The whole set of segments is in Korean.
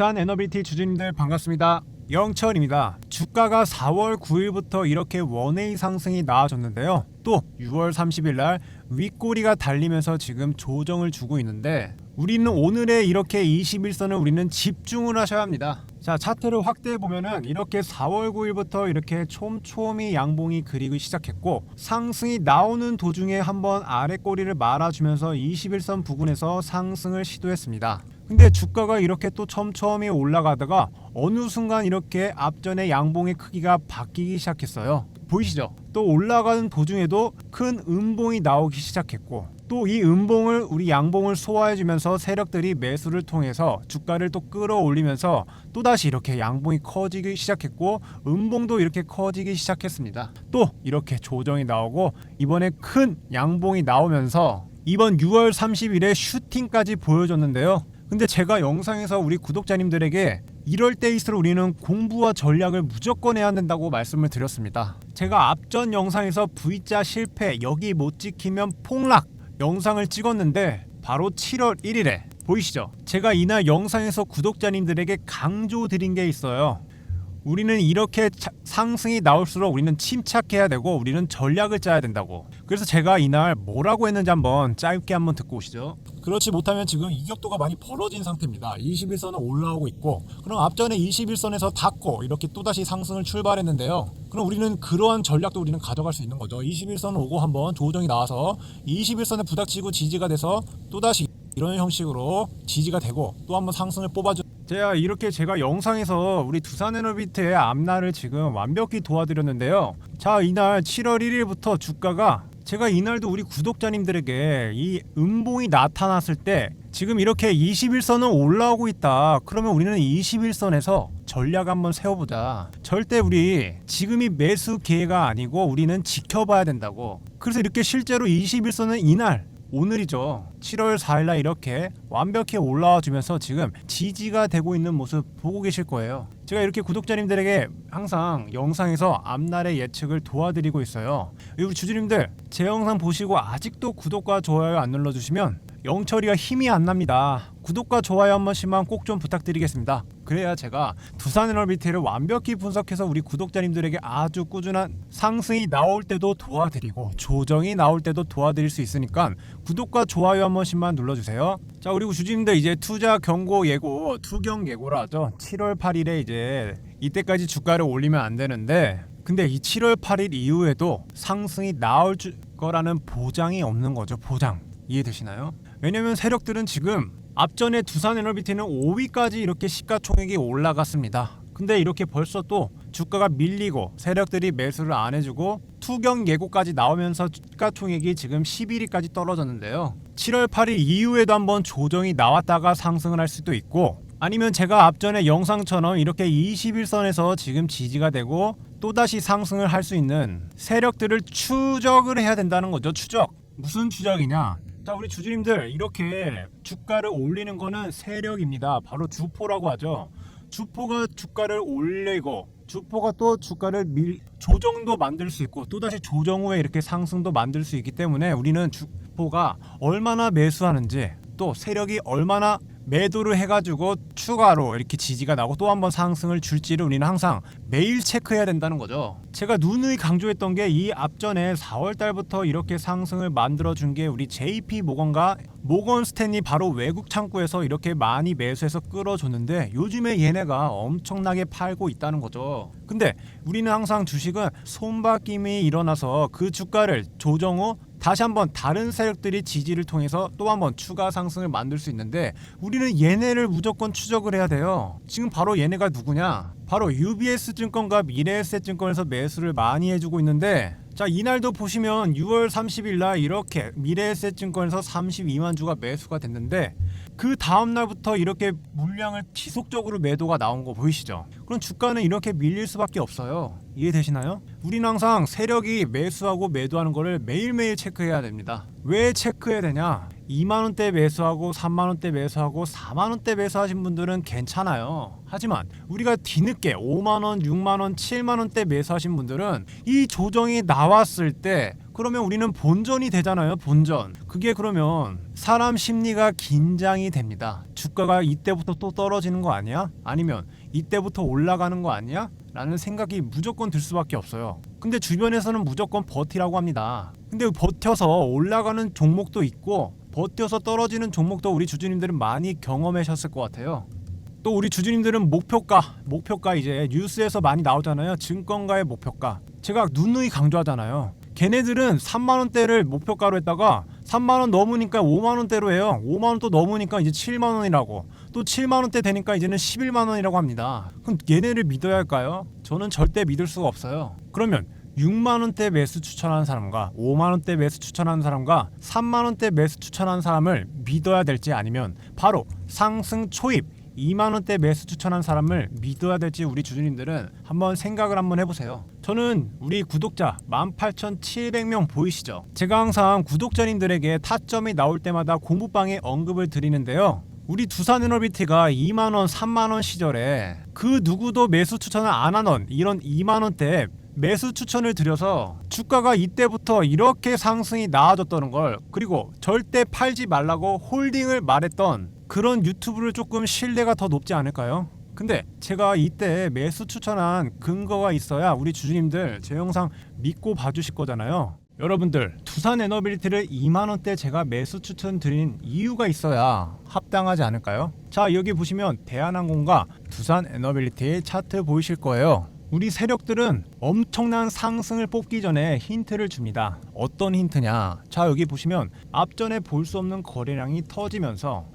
두산 에너비티 주주님들 반갑습니다. 영철입니다. 주가가 4월 9일부터 이렇게 원웨이 상승이 나와줬는데요. 또 6월 30일 날 윗꼬리가 달리면서 지금 조정을 주고 있는데 우리는 오늘의 이렇게 21선을 우리는 집중을 하셔야 합니다. 자 차트를 확대해 보면은 이렇게 4월 9일부터 이렇게 촘촘히 양봉이 그리기 시작했고 상승이 나오는 도중에 한번 아래 꼬리를 말아주면서 21선 부근에서 상승을 시도했습니다. 근데 주가가 이렇게 또 촘촘히 올라가다가 어느 순간 이렇게 앞전의 양봉의 크기가 바뀌기 시작했어요. 보이시죠? 또 올라가는 도중에도 큰 음봉이 나오기 시작했고 또 이 음봉을 우리 양봉을 소화해주면서 세력들이 매수를 통해서 주가를 또 끌어올리면서 또다시 이렇게 양봉이 커지기 시작했고 음봉도 이렇게 커지기 시작했습니다. 또 이렇게 조정이 나오고 이번에 큰 양봉이 나오면서 이번 6월 30일에 슈팅까지 보여줬는데요. 근데 제가 영상에서 우리 구독자님들에게 이럴 때일수록 우리는 공부와 전략을 무조건 해야 된다고 말씀을 드렸습니다. 제가 앞전 영상에서 V자 실패 여기 못 지키면 폭락 영상을 찍었는데 바로 7월 1일에 보이시죠? 제가 이날 영상에서 구독자님들에게 강조 드린 게 있어요. 우리는 이렇게 차- 상승이 나올수록 우리는 침착해야 되고 우리는 전략을 짜야 된다고. 그래서 제가 이날 뭐라고 했는지 한번 짧게 한번 듣고 오시죠. 그렇지 못하면 지금 이격도가 많이 벌어진 상태입니다. 21선은 올라오고 있고 그럼 앞전에 21선에서 닫고 이렇게 또다시 상승을 출발했는데요. 그럼 우리는 그러한 전략도 우리는 가져갈 수 있는 거죠. 21선 오고 한번 조정이 나와서 21선에 부닥치고 지지가 돼서 또다시 이런 형식으로 지지가 되고 또 한번 상승을 뽑아주 제가 이렇게 제가 영상에서 우리 두산에너비트의 앞날을 지금 완벽히 도와드렸는데요. 자 이날 7월 1일부터 주가가 제가 이날도 우리 구독자님들에게 이 음봉이 나타났을 때 지금 이렇게 21선은 올라오고 있다. 그러면 우리는 21선에서 전략 한번 세워보자. 절대 우리 지금이 매수 기회가 아니고 우리는 지켜봐야 된다고. 그래서 이렇게 실제로 21선은 이날 오늘이죠. 7월 4일날 이렇게 완벽히 올라와 주면서 지금 지지가 되고 있는 모습 보고 계실 거예요. 제가 이렇게 구독자님들에게 항상 영상에서 앞날의 예측을 도와드리고 있어요. 우리 주주님들 제 영상 보시고 아직도 구독과 좋아요 안 눌러주시면 영철이가 힘이 안 납니다. 구독과 좋아요 한 번씩만 꼭 좀 부탁드리겠습니다. 그래야 제가 두산 에너비티를 완벽히 분석해서 우리 구독자님들에게 아주 꾸준한 상승이 나올 때도 도와드리고 조정이 나올 때도 도와드릴 수 있으니까 구독과 좋아요 한 번씩만 눌러주세요. 자 그리고 주주님들 이제 투자 경고 예고 투경 예고라 하죠. 7월 8일에 이제 이때까지 주가를 올리면 안 되는데 근데 이 7월 8일 이후에도 상승이 나올 줄 거라는 보장이 없는 거죠. 보장 이해되시나요? 왜냐면 세력들은 지금 앞전에 두산 에너비티는 5위까지 이렇게 시가총액이 올라갔습니다. 근데 이렇게 벌써 또 주가가 밀리고 세력들이 매수를 안 해주고 투경 예고까지 나오면서 시가총액이 지금 11위까지 떨어졌는데요. 7월 8일 이후에도 한번 조정이 나왔다가 상승을 할 수도 있고 아니면 제가 앞전에 영상처럼 이렇게 21선에서 지금 지지가 되고 또다시 상승을 할 수 있는 세력들을 추적을 해야 된다는 거죠. 추적. 무슨 추적이냐? 자, 우리 주주님들 이렇게 주가를 올리는 거는 세력입니다. 바로 주포라고 하죠. 주포가 주가를 올리고 주포가 또 주가를 밀 조정도 만들 수 있고 또다시 조정 후에 이렇게 상승도 만들 수 있기 때문에 우리는 주 포가 얼마나 매수하는지 또 세력이 얼마나 매도를 해가지고 추가로 이렇게 지지가 나고 또 한 번 상승을 줄지를 우리는 항상 매일 체크해야 된다는 거죠. 제가 누누이 강조했던 게 이 앞전에 4월 달부터 이렇게 상승을 만들어 준 게 우리 JP 모건과 모건 스탠이 바로 외국 창구에서 이렇게 많이 매수해서 끌어줬는데 요즘에 얘네가 엄청나게 팔고 있다는 거죠. 근데 우리는 항상 주식은 손바뀜이 일어나서 그 주가를 조정 후 다시 한번 다른 세력들이 지지를 통해서 또 한번 추가 상승을 만들 수 있는데 우리는 얘네를 무조건 추적을 해야 돼요. 지금 바로 얘네가 누구냐? 바로 UBS 증권과 미래에셋 증권에서 매수를 많이 해주고 있는데 자 이날도 보시면 6월 30일 날 이렇게 미래에셋 증권에서 32만 주가 매수가 됐는데 그 다음 날부터 이렇게 물량을 지속적으로 매도가 나온 거 보이시죠? 그럼 주가는 이렇게 밀릴 수밖에 없어요. 이해되시나요? 우리는 항상 세력이 매수하고 매도하는 거를 매일매일 체크해야 됩니다. 왜 체크해야 되냐? 2만 원대 매수하고 3만 원대 매수하고 4만 원대 매수하신 분들은 괜찮아요. 하지만 우리가 뒤늦게 5만 원, 6만 원, 7만 원대 매수하신 분들은 이 조정이 나왔을 때 그러면 우리는 본전이 되잖아요. 본전. 그게 그러면 사람 심리가 긴장이 됩니다. 주가가 이때부터 또 떨어지는 거 아니야? 아니면 이때부터 올라가는 거 아니야? 라는 생각이 무조건 들 수밖에 없어요. 근데 주변에서는 무조건 버티라고 합니다. 근데 버텨서 올라가는 종목도 있고 버텨서 떨어지는 종목도 우리 주주님들은 많이 경험하셨을 것 같아요. 또 우리 주주님들은 목표가, 목표가 이제 뉴스에서 많이 나오잖아요. 증권가의 목표가. 제가 누누이 강조하잖아요. 걔네들은 3만 원대를 목표가로 했다가 3만 원 넘으니까 5만 원대로 해요. 5만 원 또 넘으니까 이제 7만 원이라고. 또 7만 원대 되니까 이제는 11만 원이라고 합니다. 그럼 얘네를 믿어야 할까요? 저는 절대 믿을 수가 없어요. 그러면 6만 원대 매수 추천하는 사람과 5만 원대 매수 추천하는 사람과 3만 원대 매수 추천하는 사람을 믿어야 될지 아니면 바로 상승 초입 2만 원대 매수 추천한 사람을 믿어야 될지 우리 주주님들은 한번 생각을 한번 해보세요. 저는 우리 구독자 18,700명 보이시죠? 제가 항상 구독자님들에게 타점이 나올 때마다 공부방에 언급을 드리는데요. 우리 두산 에너비티가 2만 원, 3만 원 시절에 그 누구도 매수 추천을 안 하던 이런 2만 원대 매수 추천을 드려서 주가가 이때부터 이렇게 상승이 나아졌다는 걸 그리고 절대 팔지 말라고 홀딩을 말했던 그런 유튜브를 조금 신뢰가 더 높지 않을까요? 근데 제가 이때 매수 추천한 근거가 있어야 우리 주주님들 제 영상 믿고 봐주실 거잖아요. 여러분들 두산 에너빌리티를 2만 원대 제가 매수 추천 드린 이유가 있어야 합당하지 않을까요? 자 여기 보시면 대한항공과 두산 에너빌리티 차트 보이실 거예요. 우리 세력들은 엄청난 상승을 뽑기 전에 힌트를 줍니다. 어떤 힌트냐? 자 여기 보시면 앞전에 볼 수 없는 거래량이 터지면서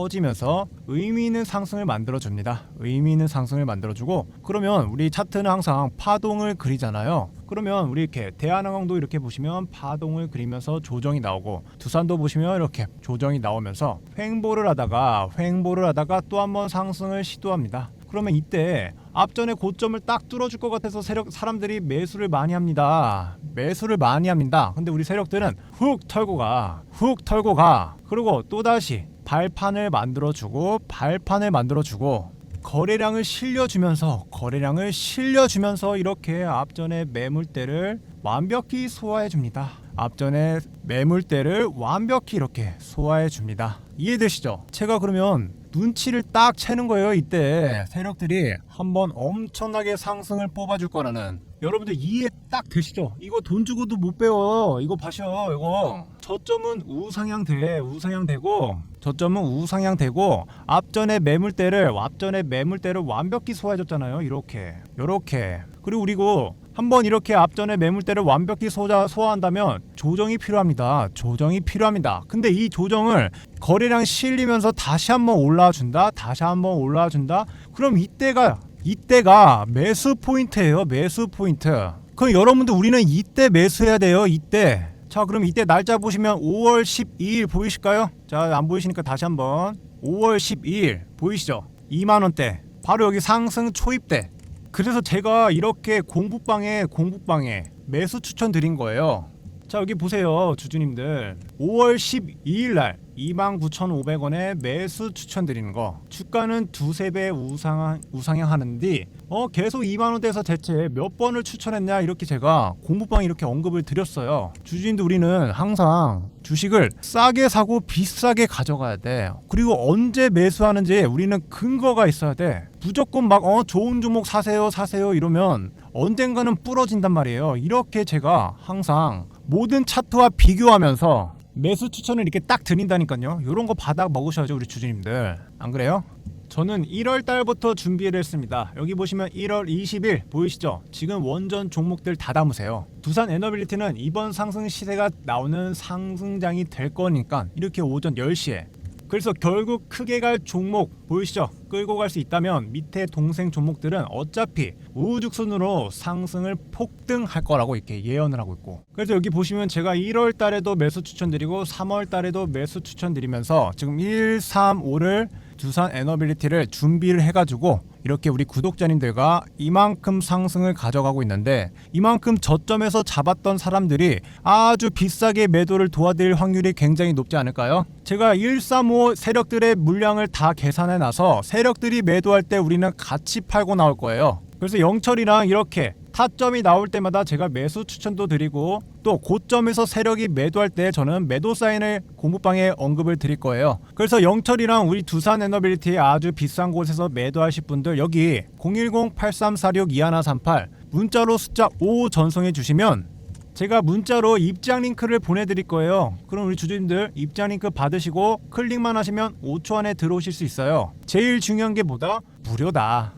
터지면서 의미 있는 상승을 만들어 줍니다. 의미 있는 상승을 만들어 주고 그러면 우리 차트는 항상 파동을 그리잖아요. 그러면 우리 이렇게 대한항공도 이렇게 보시면 파동을 그리면서 조정이 나오고 두산도 보시면 이렇게 조정이 나오면서 횡보를 하다가 횡보를 하다가 또 한 번 상승을 시도합니다. 그러면 이때 앞전에 고점을 딱 뚫어줄 것 같아서 세력 사람들이 매수를 많이 합니다. 매수를 많이 합니다. 근데 우리 세력들은 훅 털고 가, 훅 털고 가. 그리고 또 다시 발판을 만들어 주고 발판을 만들어 주고 거래량을 실려주면서 거래량을 실려주면서 이렇게 앞전에 매물대를 완벽히 소화해 줍니다. 앞전에 매물대를 완벽히 이렇게 소화해 줍니다. 이해되시죠? 제가 그러면 눈치를 딱 채는 거예요. 이때 세력들이 한번 엄청나게 상승을 뽑아줄 거라는 여러분들 이해 딱 되시죠? 이거 돈 주고도 못 배워. 이거 봐셔. 이거 저점은 우상향 돼. 우상향 되고 저점은 우상향 되고 앞전에 매물대를 앞전에 매물대를 완벽히 소화해줬잖아요. 이렇게 이렇게 그리고 그리고 한번 이렇게 앞전에 매물대를 완벽히 소자, 소화한다면 조정이 필요합니다. 조정이 필요합니다. 근데 이 조정을 거래량 실리면서 다시 한번 올라와 준다. 다시 한번 올라와 준다. 그럼 이때가 이때가 매수 포인트예요. 매수 포인트. 그럼 여러분들 우리는 이때 매수해야 돼요. 이때. 자, 그럼 이때 날짜 보시면 5월 12일 보이실까요? 자, 안 보이시니까 다시 한번 5월 12일 보이시죠? 2만 원대. 바로 여기 상승 초입대. 그래서 제가 이렇게 공부방에 공부방에 매수 추천 드린 거예요. 자 여기 보세요 주주님들 5월 12일 날 29,500원에 매수 추천드리는 거. 주가는 두세 배 우상 우상향 하는데 어 계속 2만 원대에서 대체 몇 번을 추천했냐? 이렇게 제가 공부방 이렇게 언급을 드렸어요. 주주님들 우리는 항상 주식을 싸게 사고 비싸게 가져가야 돼. 그리고 언제 매수하는지 우리는 근거가 있어야 돼. 무조건 막 어 좋은 종목 사세요 사세요 이러면 언젠가는 부러진단 말이에요. 이렇게 제가 항상 모든 차트와 비교하면서 매수 추천을 이렇게 딱 드린다니까요. 이런 거 받아 먹으셔야죠, 우리 주주님들. 안 그래요? 저는 1월 달부터 준비를 했습니다. 여기 보시면 1월 20일 보이시죠? 지금 원전 종목들 다 담으세요. 두산 에너빌리티는 이번 상승 시세가 나오는 상승장이 될 거니까 이렇게 오전 10시에 그래서 결국 크게 갈 종목 보이시죠? 끌고 갈 수 있다면 밑에 동생 종목들은 어차피 우후죽순으로 상승을 폭등할 거라고 이렇게 예언을 하고 있고 그래서 여기 보시면 제가 1월 달에도 매수 추천드리고 3월 달에도 매수 추천드리면서 지금 1, 3, 5를 두산 에너빌리티를 준비를 해가지고 이렇게 우리 구독자님들과 이만큼 상승을 가져가고 있는데 이만큼 저점에서 잡았던 사람들이 아주 비싸게 매도를 도와드릴 확률이 굉장히 높지 않을까요? 제가 135 세력들의 물량을 다 계산해 놔서 세력들이 매도할 때 우리는 같이 팔고 나올 거예요. 그래서 영철이랑 이렇게 타점이 나올 때마다 제가 매수 추천도 드리고 또 고점에서 세력이 매도할 때 저는 매도 사인을 공부방에 언급을 드릴 거예요. 그래서 영철이랑 우리 두산 에너빌리티 아주 비싼 곳에서 매도하실 분들 여기 010-8346-2138 문자로 숫자 5 전송해 주시면 제가 문자로 입장 링크를 보내드릴 거예요. 그럼 우리 주주님들 입장 링크 받으시고 클릭만 하시면 5초 안에 들어오실 수 있어요. 제일 중요한 게 뭐다? 무료다.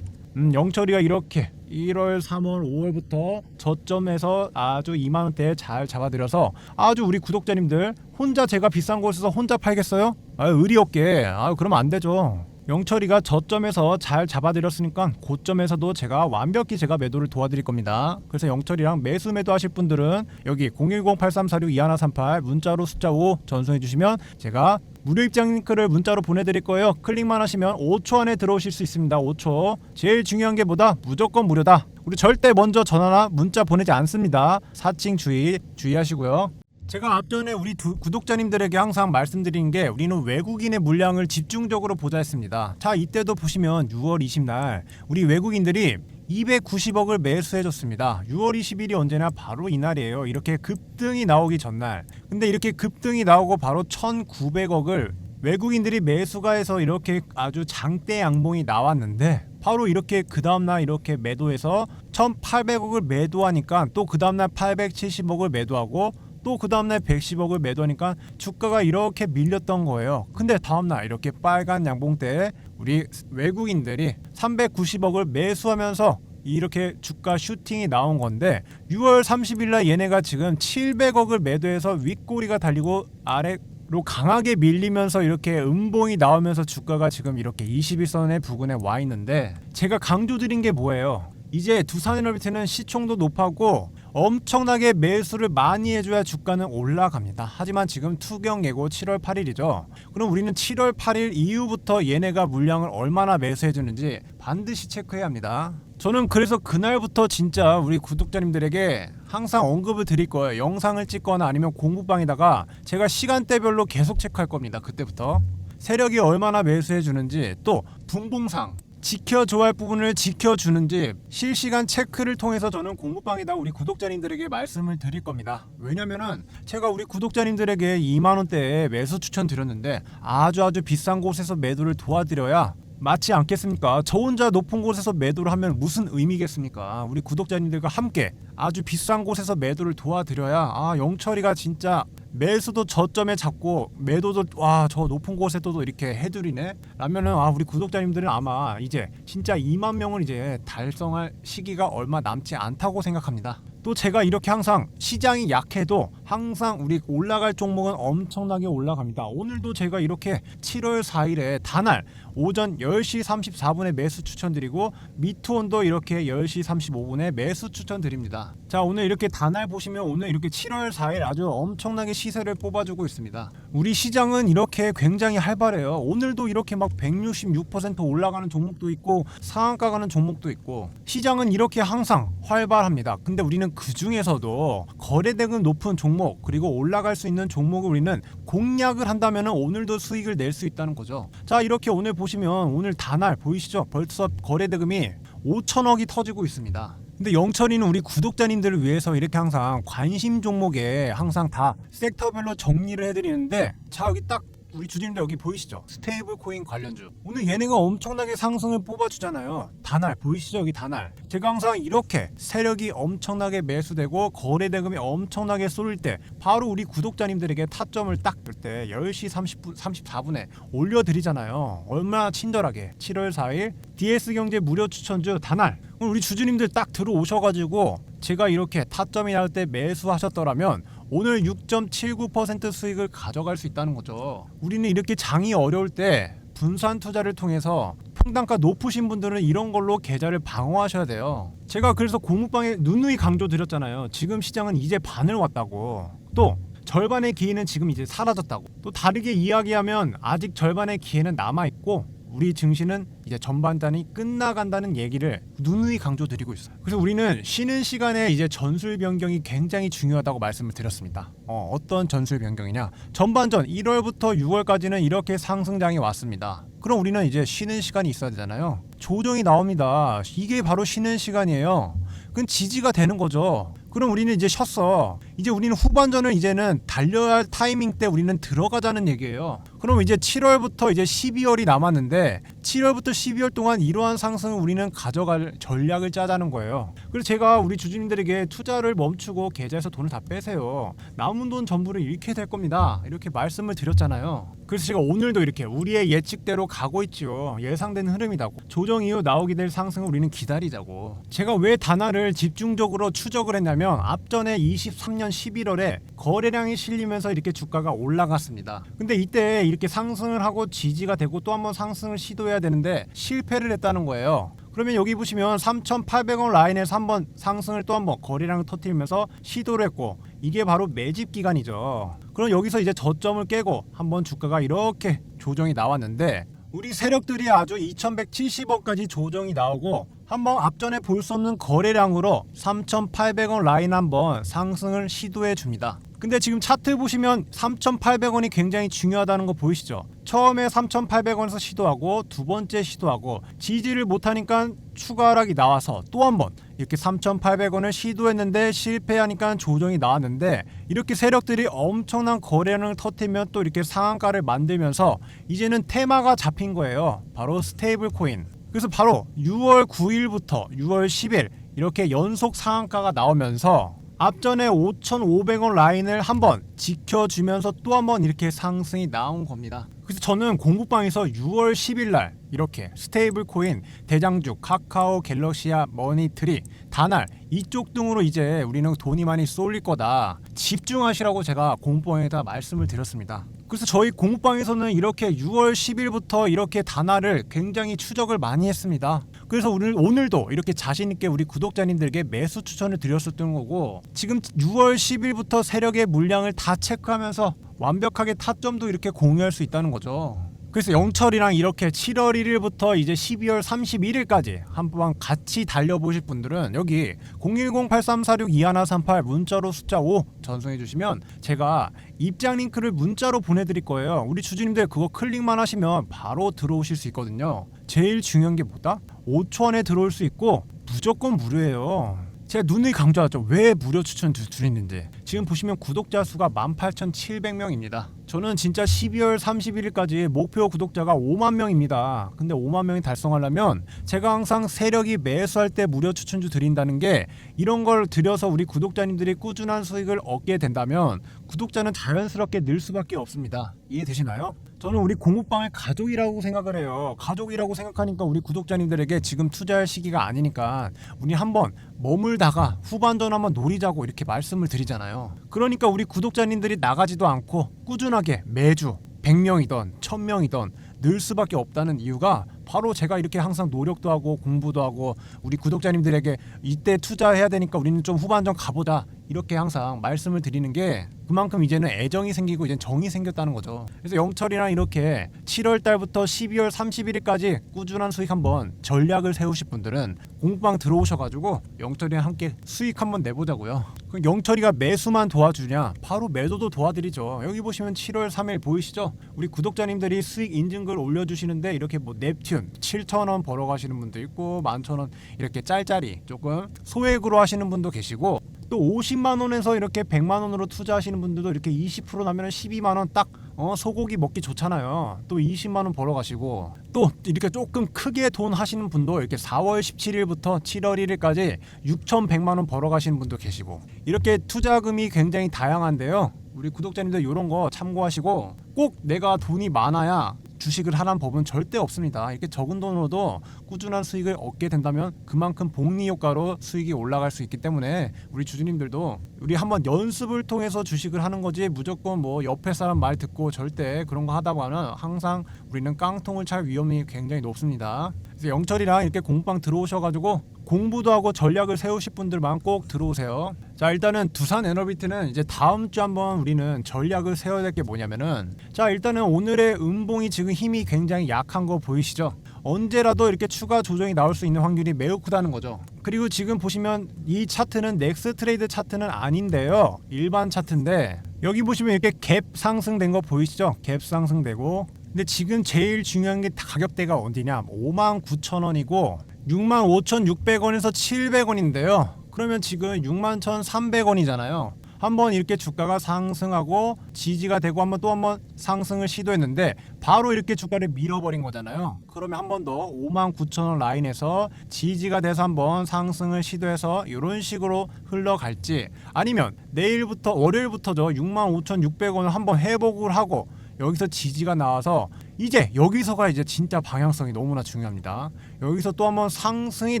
음, 영철이가 이렇게 1월, 3월, 5월부터 저점에서 아주 2만 원대에 잘 잡아드려서 아주 우리 구독자님들 혼자 제가 비싼 곳에서 혼자 팔겠어요? 아, 의리 없게. 아, 그러면 안 되죠. 영철이가 저점에서 잘 잡아드렸으니까 고점에서도 제가 완벽히 제가 매도를 도와드릴 겁니다. 그래서 영철이랑 매수 매도하실 분들은 여기 010-8346-2138 문자로 숫자 5 전송해 주시면 제가 무료 입장 링크를 문자로 보내드릴 거예요. 클릭만 하시면 5초 안에 들어오실 수 있습니다. 5초. 제일 중요한 게 뭐다? 무조건 무료다. 우리 절대 먼저 전화나 문자 보내지 않습니다. 사칭 주의 주의하시고요. 제가 앞전에 우리 두, 구독자님들에게 항상 말씀드린 게 우리는 외국인의 물량을 집중적으로 보자 했습니다. 자, 이때도 보시면 6월 20날 우리 외국인들이 290억을 매수해줬습니다. 6월 20일이 언제나 바로 이날이에요. 이렇게 급등이 나오기 전날. 근데 이렇게 급등이 나오고 바로 1,900억을 외국인들이 매수가 해서 이렇게 아주 장대 양봉이 나왔는데 바로 이렇게 그 다음날 이렇게 매도해서 1,800억을 매도하니까 또 그 다음날 870억을 매도하고 또 그 다음날 110억을 매도하니까 주가가 이렇게 밀렸던 거예요. 근데 다음날 이렇게 빨간 양봉 때 우리 외국인들이 390억을 매수하면서 이렇게 주가 슈팅이 나온 건데 6월 30일 날 얘네가 지금 700억을 매도해서 윗꼬리가 달리고 아래 로 강하게 밀리면서 이렇게 음봉이 나오면서 주가가 지금 이렇게 21선의 부근에 와 있는데 제가 강조드린 게 뭐예요? 이제 두산에너비티는 시총도 높았고 엄청나게 매수를 많이 해줘야 주가는 올라갑니다. 하지만 지금 투경 예고 7월 8일이죠. 그럼 우리는 7월 8일 이후부터 얘네가 물량을 얼마나 매수해주는지 반드시 체크해야 합니다. 저는 그래서 그날부터 진짜 우리 구독자님들에게 항상 언급을 드릴 거예요. 영상을 찍거나 아니면 공부방에다가 제가 시간대별로 계속 체크할 겁니다. 그때부터 세력이 얼마나 매수해 주는지 또 분봉상 지켜줘야 할 부분을 지켜주는지 실시간 체크를 통해서 저는 공부방에다 우리 구독자님들에게 말씀을 드릴 겁니다. 왜냐면은 제가 우리 구독자님들에게 2만 원대에 매수 추천 드렸는데 아주 아주 비싼 곳에서 매도를 도와드려야 맞지 않겠습니까? 저 혼자 높은 곳에서 매도를 하면 무슨 의미겠습니까? 우리 구독자님들과 함께 아주 비싼 곳에서 매도를 도와드려야 아 영철이가 진짜 매수도 저점에 잡고 매도도 와 저 높은 곳에도 이렇게 해드리네 라면은 아 우리 구독자님들은 아마 이제 진짜 2만 명을 이제 달성할 시기가 얼마 남지 않다고 생각합니다. 또 제가 이렇게 항상 시장이 약해도 항상 우리 올라갈 종목은 엄청나게 올라갑니다. 오늘도 제가 이렇게 7월 4일에 단알 오전 10시 34분에 매수 추천드리고 미투온도 이렇게 10시 35분에 매수 추천드립니다. 자 오늘 이렇게 단알 보시면 오늘 이렇게 7월 4일 아주 엄청나게 시세를 뽑아주고 있습니다. 우리 시장은 이렇게 굉장히 활발해요. 오늘도 이렇게 막 166% 올라가는 종목도 있고 상한가 가는 종목도 있고 시장은 이렇게 항상 활발합니다. 근데 우리는 그 중에서도 거래대금 높은 종목 그리고 올라갈 수 있는 종목을 우리는 공략을 한다면 오늘도 수익을 낼 수 있다는 거죠. 자 이렇게 오늘 보시면 오늘 단알 보이시죠? 벌써 거래대금이 5천억이 터지고 있습니다. 근데 영철이는 우리 구독자님들을 위해서 이렇게 항상 관심 종목에 항상 다 섹터별로 정리를 해드리는데 자 여기 딱 우리 주님들 여기 보이시죠? 스테이블 코인 관련주. 오늘 얘네가 엄청나게 상승을 뽑아주잖아요. 단알 보이시죠? 여기 단알. 제가 항상 이렇게 세력이 엄청나게 매수되고 거래 대금이 엄청나게 쏠릴 때 바로 우리 구독자님들에게 타점을 딱들때 10시 30분 34분에 올려드리잖아요. 얼마나 친절하게 7월 4일 DS 경제 무료 추천주 단알. 오늘 우리 주주님들 딱 들어오셔가지고 제가 이렇게 타점이 나올 때 매수하셨더라면 오늘 6.79% 수익을 가져갈 수 있다는 거죠. 우리는 이렇게 장이 어려울 때 분산 투자를 통해서 평단가 높으신 분들은 이런 걸로 계좌를 방어하셔야 돼요. 제가 그래서 공무방에 누누이 강조드렸잖아요. 지금 시장은 이제 반을 왔다고. 또 절반의 기회는 지금 이제 사라졌다고. 또 다르게 이야기하면 아직 절반의 기회는 남아 있고 우리 증시는 이제 전반단이 끝나간다는 얘기를 누누이 강조드리고 있어요. 그래서 우리는 쉬는 시간에 이제 전술 변경이 굉장히 중요하다고 말씀을 드렸습니다. 어, 어떤 전술 변경이냐? 전반전 1월부터 6월까지는 이렇게 상승장이 왔습니다. 그럼 우리는 이제 쉬는 시간이 있어야 되잖아요. 조정이 나옵니다. 이게 바로 쉬는 시간이에요. 그건 지지가 되는 거죠. 그럼 우리는 이제 쉬었어. 이제 우리는 후반전을 이제는 달려야 할 타이밍 때 우리는 들어가자는 얘기예요. 그럼 이제 7월부터 이제 12월이 남았는데 7월부터 12월 동안 이러한 상승을 우리는 가져갈 전략을 짜자는 거예요. 그래서 제가 우리 주주님들에게 투자를 멈추고 계좌에서 돈을 다 빼세요. 남은 돈 전부를 잃게 될 겁니다. 이렇게 말씀을 드렸잖아요. 그래서 제가 오늘도 이렇게 우리의 예측대로 가고 있죠. 예상된 흐름이다고. 조정 이후 나오게 될 상승을 우리는 기다리자고. 제가 왜 단화를 집중적으로 추적을 했냐면 앞전에 23년 11월에 거래량이 실리면서 이렇게 주가가 올라갔습니다. 근데 이때 이렇게 상승을 하고 지지가 되고 또 한번 상승을 시도해야 되는데 실패를 했다는 거예요. 그러면 여기 보시면 3,800원 라인에서 한번 상승을 또 한번 거래량을 터뜨리면서 시도를 했고 이게 바로 매집 기간이죠. 그럼 여기서 이제 저점을 깨고 한번 주가가 이렇게 조정이 나왔는데 우리 세력들이 아주 2,170원까지 조정이 나오고 한번 앞전에 볼 수 없는 거래량으로 3,800원 라인 한번 상승을 시도해 줍니다. 근데 지금 차트 보시면 3,800원이 굉장히 중요하다는 거 보이시죠? 처음에 3,800원에서 시도하고 두 번째 시도하고 지지를 못하니까 추가 하락이 나와서 또 한 번 이렇게 3,800원을 시도했는데 실패하니까 조정이 나왔는데 이렇게 세력들이 엄청난 거래량을 터뜨리면 또 이렇게 상한가를 만들면서 이제는 테마가 잡힌 거예요. 바로 스테이블 코인. 그래서 바로 6월 9일부터 6월 10일 이렇게 연속 상한가가 나오면서 앞전에 5,500원 라인을 한번 지켜주면서 또 한번 이렇게 상승이 나온 겁니다. 그래서 저는 공부방에서 6월 10일 날 이렇게 스테이블 코인, 대장주, 카카오, 갤럭시아, 머니트리, 다날 이쪽 등으로 이제 우리는 돈이 많이 쏠릴 거다. 집중하시라고 제가 공부방에다 말씀을 드렸습니다. 그래서 저희 공부방에서는 이렇게 6월 10일부터 이렇게 단화를 굉장히 추적을 많이 했습니다. 그래서 오늘 오늘도 이렇게 자신 있게 우리 구독자님들에게 매수 추천을 드렸었던 거고 지금 6월 10일부터 세력의 물량을 다 체크하면서 완벽하게 타점도 이렇게 공유할 수 있다는 거죠. 그래서 영철이랑 이렇게 7월 1일부터 이제 12월 31일까지 한번 같이 달려보실 분들은 여기 010-8346-2138 문자로 숫자 5 전송해 주시면 제가 입장 링크를 문자로 보내드릴 거예요. 우리 주주님들 그거 클릭만 하시면 바로 들어오실 수 있거든요. 제일 중요한 게 뭐다? 5초 안에 들어올 수 있고 무조건 무료예요. 제가 눈을 강조하죠. 왜 무료 추천 드- 드리는지. 지금 보시면 구독자 수가 18,700명입니다. 저는 진짜 12월 31일까지 목표 구독자가 5만 명입니다. 근데 5만 명이 달성하려면 제가 항상 세력이 매수할 때 무료 추천주 드린다는 게 이런 걸 들여서 우리 구독자님들이 꾸준한 수익을 얻게 된다면 구독자는 자연스럽게 늘 수밖에 없습니다. 이해되시나요? 저는 우리 공부방의 가족이라고 생각을 해요. 가족이라고 생각하니까 우리 구독자님들에게 지금 투자할 시기가 아니니까 우리 한번 머물다가 후반전 한번 노리자고 이렇게 말씀을 드리잖아요. 그러니까 우리 구독자님들이 나가지도 않고 꾸준하게 매주 100명이던 1000명이던 늘 수밖에 없다는 이유가 바로 제가 이렇게 항상 노력도 하고 공부도 하고 우리 구독자님들에게 이때 투자해야 되니까 우리는 좀 후반전 가보자 이렇게 항상 말씀을 드리는 게 그만큼 이제는 애정이 생기고 이제 정이 생겼다는 거죠. 그래서 영철이랑 이렇게 7월 달부터 12월 31일까지 꾸준한 수익 한번 전략을 세우실 분들은 공부방 들어오셔가지고 영철이랑 함께 수익 한번 내보자고요. 그럼 영철이가 매수만 도와주냐? 바로 매도도 도와드리죠. 여기 보시면 7월 3일 보이시죠? 우리 구독자님들이 수익 인증글 올려주시는데 이렇게 뭐 넵튠 7,000원 벌어가시는 분도 있고 11,000원 이렇게 짤짤이 조금 소액으로 하시는 분도 계시고 또 50만 원에서 이렇게 100만 원으로 투자하시는 분들도 이렇게 20% 나면 12만 원딱 어, 소고기 먹기 좋잖아요. 또 20만 원 벌어 가시고 또 이렇게 조금 크게 돈 하시는 분도 이렇게 4월 17일부터 7월 1일까지 6,100만 원 벌어 가시는 분도 계시고 이렇게 투자금이 굉장히 다양한데요. 우리 구독자님들 이런 거 참고하시고 꼭 내가 돈이 많아야 주식을 하라는 법은 절대 없습니다. 이렇게 적은 돈으로도 꾸준한 수익을 얻게 된다면 그만큼 복리 효과로 수익이 올라갈 수 있기 때문에 우리 주주님들도 우리 한번 연습을 통해서 주식을 하는 거지 무조건 뭐 옆에 사람 말 듣고 절대 그런 거 하다 보면 항상 우리는 깡통을 찰 위험이 굉장히 높습니다. 영철이랑 이렇게 공방 들어오셔가지고 공부도 하고 전략을 세우실 분들만 꼭 들어오세요. 자 일단은 두산 에너비트는 이제 다음 주 한번 우리는 전략을 세워야 될 게 뭐냐면은 자 일단은 오늘의 음봉이 지금 힘이 굉장히 약한 거 보이시죠? 언제라도 이렇게 추가 조정이 나올 수 있는 확률이 매우 크다는 거죠. 그리고 지금 보시면 이 차트는 넥스 트레이드 차트는 아닌데요. 일반 차트인데 여기 보시면 이렇게 갭 상승된 거 보이시죠? 갭 상승되고 근데 지금 제일 중요한 게 가격대가 어디냐? 5만 9천 원이고 6만 5천 6백 원에서 700원인데요. 그러면 지금 61,300원이잖아요. 한번 이렇게 주가가 상승하고 지지가 되고 한번 또 한번 상승을 시도했는데 바로 이렇게 주가를 밀어버린 거잖아요. 그러면 한 번 더 59,000원 라인에서 지지가 돼서 한번 상승을 시도해서 이런 식으로 흘러갈지 아니면 내일부터 월요일부터죠 65,600원을 한번 회복을 하고 여기서 지지가 나와서 이제 여기서가 이제 진짜 방향성이 너무나 중요합니다. 여기서 또 한번 상승이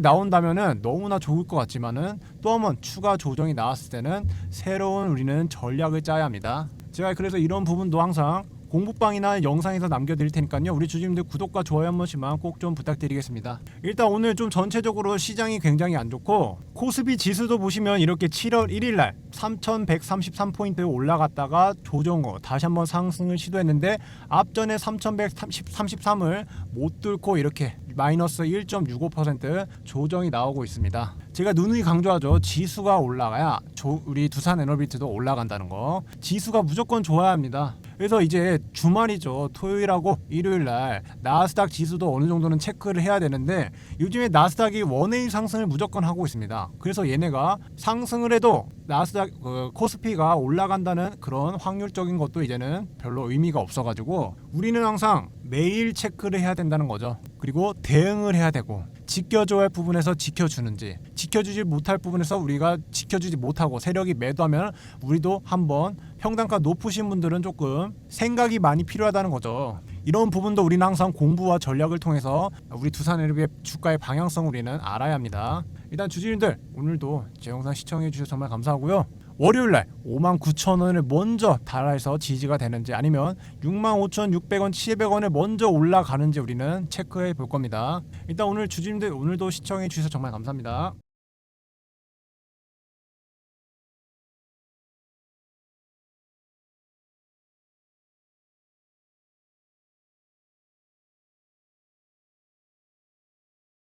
나온다면은 너무나 좋을 것 같지만은 또 한번 추가 조정이 나왔을 때는 새로운 우리는 전략을 짜야 합니다. 제가 그래서 이런 부분도 항상 공부방이나 영상에서 남겨드릴 테니까요. 우리 주주님들 구독과 좋아요 한 번씩만 꼭 좀 부탁드리겠습니다. 일단 오늘 좀 전체적으로 시장이 굉장히 안 좋고 코스피 지수도 보시면 이렇게 7월 1일 날 3,133포인트 올라갔다가 조정 후 다시 한번 상승을 시도했는데 앞전에 3,133을 못 뚫고 이렇게 마이너스 1.65% 조정이 나오고 있습니다. 제가 누누이 강조하죠. 지수가 올라가야 조- 우리 두산 에너비트도 올라간다는 거. 지수가 무조건 좋아야 합니다. 그래서 이제 주말이죠. 토요일하고 일요일 날 나스닥 지수도 어느 정도는 체크를 해야 되는데 요즘에 나스닥이 원웨이 상승을 무조건 하고 있습니다. 그래서 얘네가 상승을 해도 나스닥 그 코스피가 올라간다는 그런 확률적인 것도 이제는 별로 의미가 없어가지고 우리는 항상 매일 체크를 해야 된다는 거죠. 그리고 대응을 해야 되고 지켜줘야 할 부분에서 지켜주는지 지켜주지 못할 부분에서 우리가 지켜주지 못하고 세력이 매도하면 우리도 한번 평단가 높으신 분들은 조금 생각이 많이 필요하다는 거죠. 이런 부분도 우리는 항상 공부와 전략을 통해서 우리 두산에너비의 주가의 방향성 우리는 알아야 합니다. 일단 주주님들 오늘도 제 영상 시청해 주셔서 정말 감사하고요. 월요일날 59,000원을 먼저 달아서 지지가 되는지 아니면 65,600원, 700원을 먼저 올라가는지 우리는 체크해 볼 겁니다. 일단 오늘 주주님들 오늘도 시청해 주셔서 정말 감사합니다.